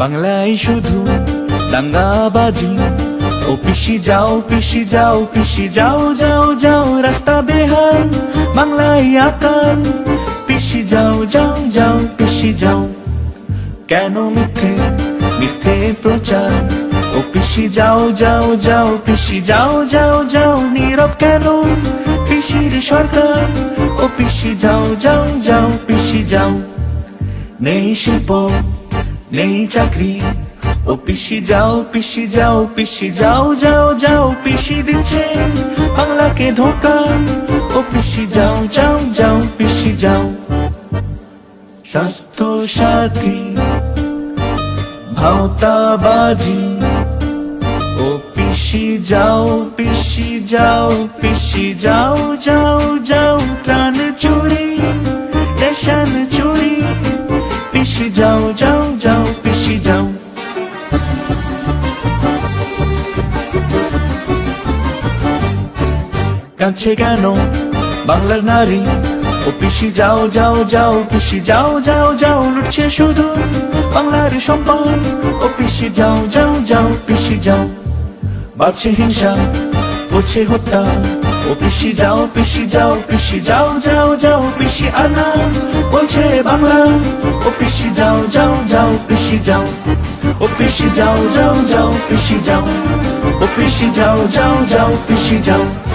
বাংলায় শুধু দাঙ্গাবাজি ও পিসি যাও পিসি যাও পিসি যাও যাও যাও রাস্তা বেহাল বাংলায় আকাল পিসি যাও যাও যাও পিসি যাও কেন মিথ্যে মিথ্যে প্রচার ও পিসি যাও যাও যাও পিসি যাও যাও যাও নীরব কেন পিসির সরকার ও পিসি যাও যাও যাও পিসি যাও নেই শিল্প নেই চাকরি। ও পিসি যাও পিসি যাও পিসি যাও যাও যাও, পিসি দিচ্ছে বাংলাকে ধোকা। ও পিসি যাও যাও যাও, পিসি যাও। স্বাস্থ্য সাথী, ভাওতাবাজি। ও পিসি যাও পিসি যাও পিসি যাও যাও যাও যাও যাও যাও পিসি যাও কাছে কেন বাংলার নারী ও পিসি যাও যাও যাও পিসি যাও যাও যাও লুটছে শুধু বাংলার সম্পদ ও পিসি যাও যাও যাও পিসি যাও বাড়ছে হিংসা হচ্ছে হত্যা ও পিসি যাও পিসি যাও পিসি যাও যাও যাও পিসি আনা বলছে বাংলা ও পিসি যাও, ও পিসি যাও যাও যাও, পিসি যাও, ও পিসি যাও যাও যাও, পিসি যাও।